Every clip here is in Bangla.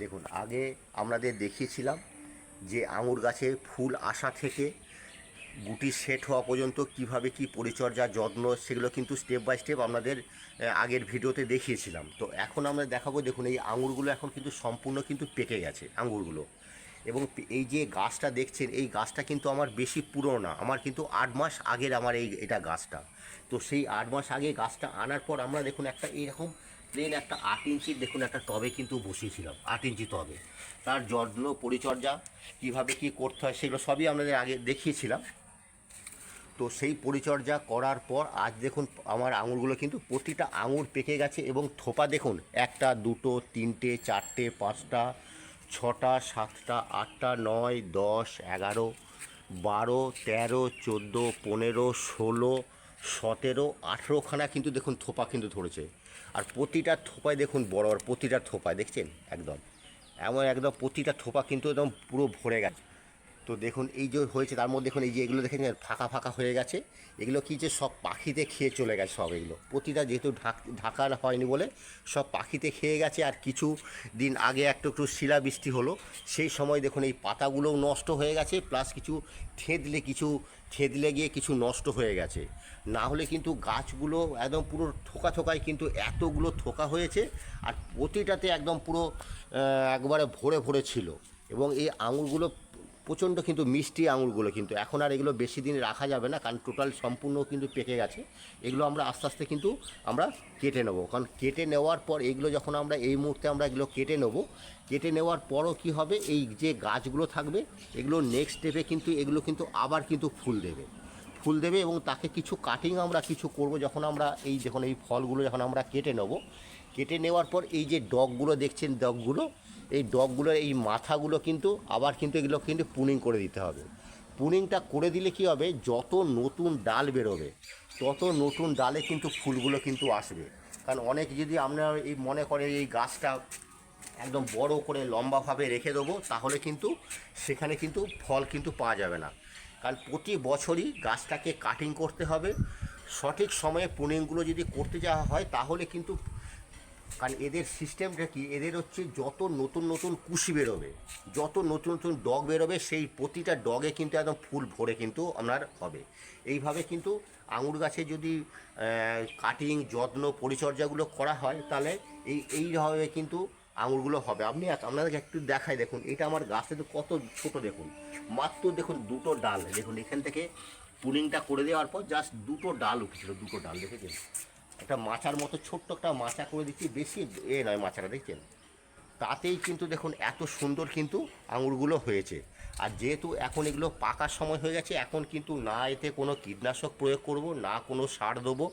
দেখুন, আগে আমাদের দেখিয়েছিলাম যে আঙুর গাছে ফুল আসা থেকে গুটি সেট হওয়া পর্যন্ত কীভাবে কি পরিচর্যা, যত্ন, সেগুলো কিন্তু স্টেপ বাই স্টেপ আপনাদের আগের ভিডিওতে দেখিয়েছিলাম। তো এখন আমরা দেখাবো, দেখুন, এই আঙুরগুলো এখন কিন্তু সম্পূর্ণ কিন্তু পেকে গেছে, আঙুরগুলো। এবং এই যে গাছটা দেখছেন, এই গাছটা কিন্তু আমার বেশি পুরনো না, আমার কিন্তু আট মাস আগের আমার এই, এটা গাছটা। তো সেই আট মাস আগে গাছটা আনার পর আমরা দেখুন একটা এরকম প্লেন একটা আট ইঞ্চির দেখুন একটা টবে কিন্তু বসিয়েছিলাম, আট ইঞ্চি টবে। তার যত্ন, পরিচর্যা, কীভাবে কি করতে হয় সেগুলো সবই আপনাদের আগে দেখিয়েছিলাম। তো সেই পরিচর্যা করার পর আজ দেখুন আমার আঙুরগুলো কিন্তু প্রতিটা আঙুর পেকে গেছে এবং থোপা দেখুন, একটা, দুটো, তিনটে, চারটে, পাঁচটা, ছটা, সাতটা, আটটা, নয়, দশ, এগারো, বারো, তেরো, চোদ্দ, পনেরো, ষোলো সতেরো, আঠেরোখানা কিন্তু দেখুন থোপা কিন্তু ধরেছে। আর প্রতিটা থোপায় দেখুন বড় বড়, প্রতিটা থোপায়, দেখছেন? একদম। এমন একদম প্রতিটা থোপা কিন্তু একদম পুরো ভরে গেছে। তো দেখুন, এই যে হয়েছে, তার মধ্যে দেখুন, এই যে এগুলো দেখেন, ফাঁকা ফাঁকা হয়ে গেছে। এগুলো কি যে সব পাখিতে খেয়ে চলে গেছে সব এগুলো। প্রতিটা যেহেতু ঢাক ঢাকা হয়নি বলে, সব পাখিতে খেয়ে গেছে। আর কিছু দিন আগে একটু একটু শিলাবৃষ্টি হলো, সেই সময় দেখুন, এই পাতাগুলোও নষ্ট হয়ে গেছে, প্লাস কিছু থেঁতলে কিছু থেঁতলে গিয়ে কিছু নষ্ট হয়ে গেছে। না হলে কিন্তু গাছগুলো একদম পুরো থোকা থোকায় কিন্তু এতগুলো থোকা হয়েছে, আর প্রতিটাতে একদম পুরো একবারে ভরে ভরে ছিল। এবং এই আঙুরগুলো প্রচণ্ড কিন্তু মিষ্টি আঙুরগুলো কিন্তু। এখন আর এগুলো বেশি দিন রাখা যাবে না, কারণ টোটাল সম্পূর্ণ কিন্তু পেকে গেছে। এগুলো আমরা আস্তে আস্তে কিন্তু আমরা কেটে নেব। কারণ কেটে নেওয়ার পর এগুলো যখন আমরা এই মুহূর্তে আমরা এগুলো কেটে নেব, কেটে নেওয়ার পরও কি হবে? এই যে গাছগুলো থাকবে, এগুলো নেক্সট স্টেপে কিন্তু এগুলো কিন্তু আবার কিন্তু ফুল দেবে। ফুল দেবে এবং তাকে কিছু কাটিং আমরা কিছু করব যখন আমরা এই যখন এই ফলগুলো যখন আমরা কেটে নেব। কেটে নেওয়ার পর এই যে ডগগুলো দেখছেন, ডগগুলো এই ডগগুলোর এই মাথাগুলো কিন্তু আবার কিন্তু এগুলো কিন্তু পুনিং করে দিতে হবে। পুনিংটা করে দিলে কি হবে? যত নতুন ডাল বেরোবে, তত নতুন ডালে কিন্তু ফুলগুলো কিন্তু আসবে। কারণ অনেক যদি আমরা এই মনে করে এই গাছটা একদম বড় করে লম্বাভাবে রেখে দেবো, তাহলে কিন্তু সেখানে কিন্তু ফল কিন্তু পাওয়া যাবে না। কারণ প্রতি বছরই গাছটাকে কাটিং করতে হবে। সঠিক সময়ে পুনিংগুলো যদি করতে যাওয়া হয়, তাহলে কিন্তু কারণ এদের সিস্টেমটা কি? এদের হচ্ছে যত নতুন নতুন কুশি বেরোবে, যত নতুন নতুন ডগ বেরোবে, সেই প্রতিটা ডগে কিন্তু একদম ফুল ভরে কিন্তু আপনার হবে। এইভাবে কিন্তু আঙুর গাছে যদি কাটিং, যত্ন, পরিচর্যাগুলো করা হয়, তাহলে এই, এইভাবে কিন্তু আঙুরগুলো হবে। আপনি আপনাদেরকে একটু দেখাই দেখুন, এটা আমার গাছে তো কত ছোট দেখুন। মাত্র দেখুন দুটো ডাল। দেখুন, এখান থেকে পুলিংটা করে দেওয়ার পর জাস্ট দুটো ডাল উঠেছিল, দুটো ডাল, দেখেছেন? একটা মাচার মতো, ছোট্ট একটা মাচা করে দিচ্ছি। বেশি এ নয় মাচাটা দেখছেন? তাতেই কিন্তু দেখুন, এত সুন্দর কিন্তু আঙুরগুলো হয়েছে। আর যেহেতু এখন এগুলো পাকার সময় হয়ে গেছে, এখন কিন্তু না এতে কোনো কীটনাশক প্রয়োগ করব, না কোনো সার দেবো,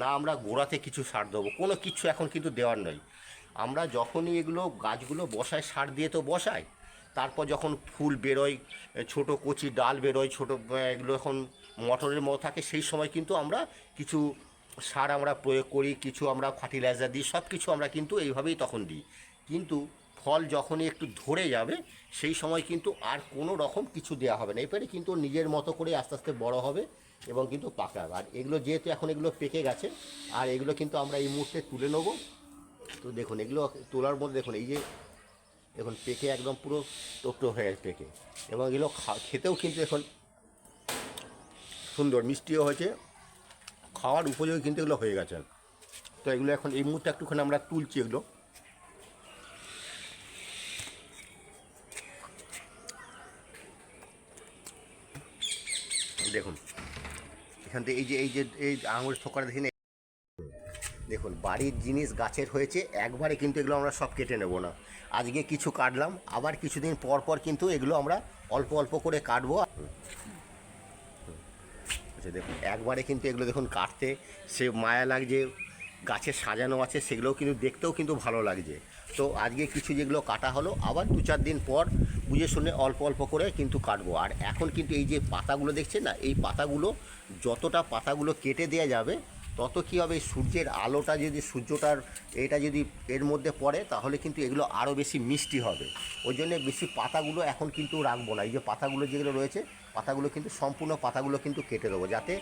না আমরা গোড়াতে কিছু সার দেবো। কোনো কিছু এখন কিন্তু দেওয়ার নয়। আমরা যখনই এগুলো গাছগুলো বসায় সার দিয়ে তো বসাই, তারপর যখন ফুল বেরোয়, ছোট কচি ডাল বেরোয়, ছোটো, এগুলো এখন মটরের মতো থাকে, সেই সময় কিন্তু আমরা কিছু সার আমরা প্রয়োগ করি, কিছু আমরা ফার্টিলাইজার দিই সব কিছু আমরা কিন্তু এইভাবেই তখন দিই। কিন্তু ফল যখনই একটু ধরে যাবে, সেই সময় কিন্তু আর কোনো রকম কিছু দেওয়া হবে না। এরপরে কিন্তু নিজের মতো করে আস্তে আস্তে বড় হবে এবং কিন্তু পাকাবে আর এগুলো যেহেতু এখন এগুলো পেকে গেছে, আর এগুলো কিন্তু আমরা এই মুহূর্তে তুলে নেব। তো দেখুন, এগুলো তোলার মধ্যে দেখুন, এই যে এখন পেকে একদম পুরো টোপটো হয়ে পেকে। এবং এগুলো খেতেও কিন্তু এখন সুন্দর, মিষ্টিও হয়েছে। খাওয়ার উপযোগী কিন্তু এগুলো হয়ে গেছে। তো এগুলো এখন এই মুহূর্তে একটুখানি আমরা তুলছি এগুলো। দেখুন, এখান থেকে এই যে এই যে, এই আঙুর ঠোকার দেখেন দেখুন, বাড়ির জিনিস গাছের হয়েছে, একবারে কিন্তু এগুলো আমরা সব কেটে নেব না। আজকে কিছু কাটলাম, আবার কিছুদিন পর পর কিন্তু এগুলো আমরা অল্প অল্প করে কাটবো। আচ্ছা দেখুন। একবারে কিন্তু এগুলো দেখুন কাটতে, সে মায়া লাগছে, গাছে সাজানো আছে, সেগুলোও কিন্তু দেখতেও কিন্তু ভালো লাগছে। তো আজকে কিছু যেগুলো কাটা হলো, আবার দু চার দিন পর বুঝে শুনে অল্প অল্প করে কিন্তু কাটবো। আর এখন কিন্তু এই যে পাতাগুলো দেখছেন না, এই পাতাগুলো যতটা পাতাগুলো কেটে দেওয়া যাবে, তত কী হবে সূর্যের আলোটা যদি, সূর্যটার এটা যদি এর মধ্যে পড়ে, তাহলে কিন্তু এগুলো আরও বেশি মিষ্টি হবে। ওই জন্য বেশি পাতাগুলো এখন কিন্তু রাখব না। এই যে পাতাগুলো যেগুলো রয়েছে পাতাগুলো কিন্তু, সম্পূর্ণ পাতাগুলো কিন্তু কেটে দেবো যাতে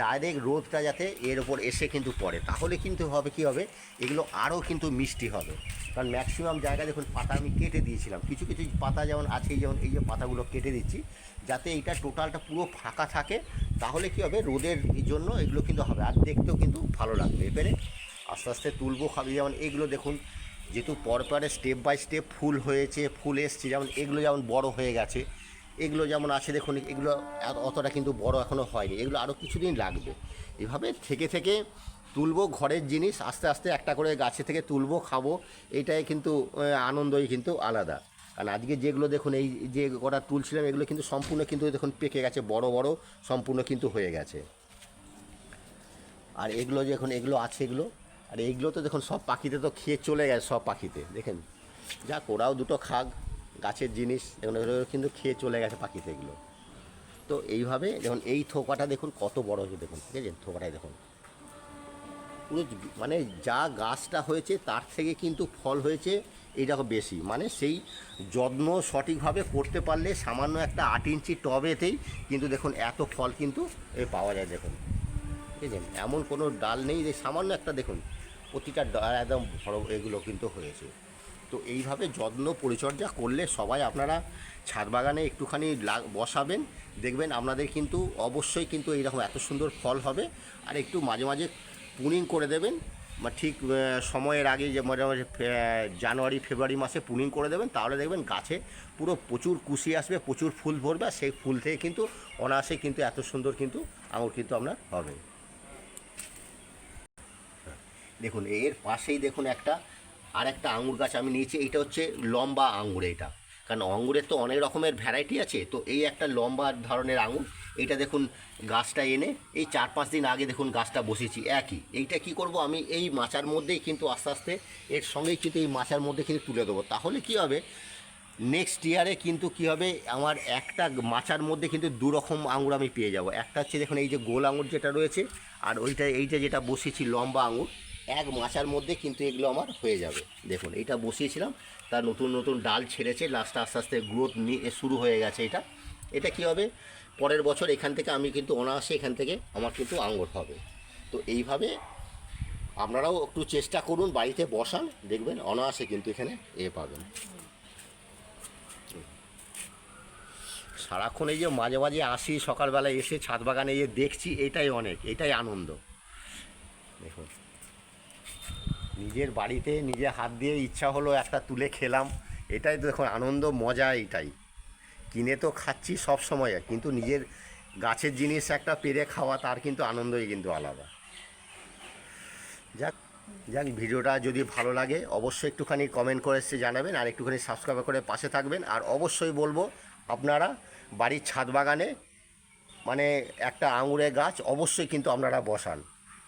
ডাইরেক্ট রোদটা যাতে এর ওপর এসে কিন্তু পড়ে। তাহলে কিন্তু হবে কি হবে? এগুলো আরও কিন্তু মিষ্টি হবে। কারণ ম্যাক্সিমাম জায়গায় দেখুন পাতা আমি কেটে দিয়েছিলাম, কিছু কিছু পাতা যেমন আছেই, যেমন এই যে পাতাগুলো কেটে দিচ্ছি, যাতে এইটা টোটালটা পুরো ফাঁকা থাকে, তাহলে কি হবে? রোদের জন্য এগুলো কিন্তু হবে। আর দেখতেও কিন্তু ভালো লাগবে। এবারে আস্তে আস্তে তুলবো খাবি যেমন এগুলো দেখুন, যেহেতু পরপরে স্টেপ বাই স্টেপ ফুল হয়েছে, ফুল এসছে, যেমন এগুলো যেমন বড় হয়ে গেছে এগুলো যেমন আছে, দেখুন, এগুলো অতটা কিন্তু বড় এখনও হয়নি। এগুলো আরও কিছুদিন লাগবে। এভাবে থেকে থেকে তুলবো ঘরের জিনিস, আস্তে আস্তে একটা করে গাছে থেকে তুলবো, খাব, এটাই কিন্তু আনন্দই কিন্তু আলাদা। কারণ আজকে যেগুলো দেখুন, এই যে কটা তুলছিলাম, এগুলো কিন্তু সম্পূর্ণ কিন্তু দেখুন পেকে গেছে, বড় বড়, সম্পূর্ণ কিন্তু হয়ে গেছে। আর এগুলো যে এখন এগুলো আছে এগুলো। আর এইগুলো তো দেখুন, সব পাখিতে তো খেয়ে চলে গেছে, সব পাখিতে। দেখেন, যাক, ওরাও দুটো খাক। গাছের জিনিস, এগুলো কিন্তু খেয়ে চলে গেছে পাখিতে এগুলো। তো এইভাবে দেখুন, এই থোকাটা দেখুন, কত বড় হয়েছে, দেখুন, ঠিক আছে? থোকাটাই দেখুন। পুরো মানে যা গাছটা হয়েছে, তার থেকে কিন্তু ফল হয়েছে এইরকম বেশি। মানে সেই যত্ন সঠিকভাবে করতে পারলে সামান্য একটা আট ইঞ্চি টবেতেই কিন্তু দেখুন, এত ফল কিন্তু এ পাওয়া যায়, দেখুন। ঠিক আছে? এমন কোনো ডাল নেই যে সামান্য একটা, দেখুন, প্রতিটা ডাল একদম বড় এগুলো কিন্তু হয়েছে। তো এইভাবে যত্ন পরিচর্যা করলে সবাই আপনারা ছাদ বাগানে একটুখানি বসাবেন, দেখবেন আপনাদের কিন্তু অবশ্যই কিন্তু এইরকম এত সুন্দর ফল হবে। আর একটু মাঝে মাঝে পুনিং করে দেবেন, বা ঠিক সময়ের আগে যে মোটামুটি ফে- জানুয়ারি, ফেব্রুয়ারি মাসে পুনিং করে দেবেন, তাহলে দেখবেন গাছে পুরো প্রচুর কুশি আসবে, প্রচুর ফুল ভরবে সেই ফুল থেকে কিন্তু অনায়াসে কিন্তু এত সুন্দর কিন্তু আঙুর কিন্তু আপনার হবে। দেখুন, এর পাশেই দেখুন একটা আর একটা আঙুর গাছ আমি নিয়েছি এটা হচ্ছে লম্বা আঙুর এটা। কারণ আঙুরের তো অনেক রকমের ভ্যারাইটি আছে, তো এই একটা লম্বা ধরনের আঙুর এইটা দেখুন গাছটা এনে, এই চার পাঁচ দিন আগে দেখুন গাছটা বসিয়েছি একই। এইটা কি করব আমি, এই মাচার মধ্যেই কিন্তু আস্তে আস্তে, এর সঙ্গেই কিন্তু এই মাচার মধ্যে কিন্তু তুলে দেবো। তাহলে কি হবে নেক্সট ইয়ারে কিন্তু কি হবে, আমার একটা মাচার মধ্যে কিন্তু দু রকম আঙুর আমি পেয়ে যাব। একটা হচ্ছে দেখুন এই যে গোল আঙুর যেটা রয়েছে, আর ওইটা, এইটা যেটা বসিয়েছি লম্বা আঙুর এক মাচার মধ্যে কিন্তু এগুলো আমার হয়ে যাবে। দেখুন এইটা বসিয়েছিলাম, তার নতুন নতুন ডাল ছেড়েছে লাস্টে আস্তে আস্তে গ্রোথ নিয়ে শুরু হয়ে গেছে এটা। এটা কি হবে? পরের বছর এখান থেকে আমি কিন্তু অনায়াসে এখান থেকে আমার কিন্তু আঙুর হবে। তো এইভাবে আপনারাও একটু চেষ্টা করুন, বাড়িতে বসান, দেখবেন অনায়াসে কিন্তু এখানে এ পাবেন। সারাক্ষণ এই যে মাঝে মাঝে আসি, সকালবেলায় এসে ছাদ বাগানে এসে দেখছি, এটাই অনেক, এটাই আনন্দ। দেখুন। নিজের বাড়িতে নিজে হাত দিয়ে ইচ্ছা হলো একটা তুলে খেলাম। এটাই তো দেখুন আনন্দ, মজা এটাই কিনে তো খাচ্ছি সব সময়, কিন্তু নিজের গাছের জিনিস একটা পেরে খাওয়া, তার কিন্তু আনন্দই কিন্তু আলাদা। যাক যাক, ভিডিওটা যদি ভালো লাগে, অবশ্যই একটুখানি কমেন্ট করে এসে জানাবেন, আর একটুখানি সাবস্ক্রাইব করে পাশে থাকবেন। আর অবশ্যই বলব, আপনারা বাড়ির ছাদ বাগানে মানে একটা আঙুরের গাছ অবশ্যই কিন্তু আপনারা বসান।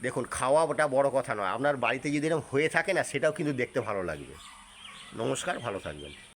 দেখুন খাওয়া ওটা বড় কথা নয়। আপনার বাড়িতে যদি এরকম হয়ে থাকে না, সেটাও কিন্তু দেখতে ভালো লাগবে। নমস্কার, ভালো থাকবেন।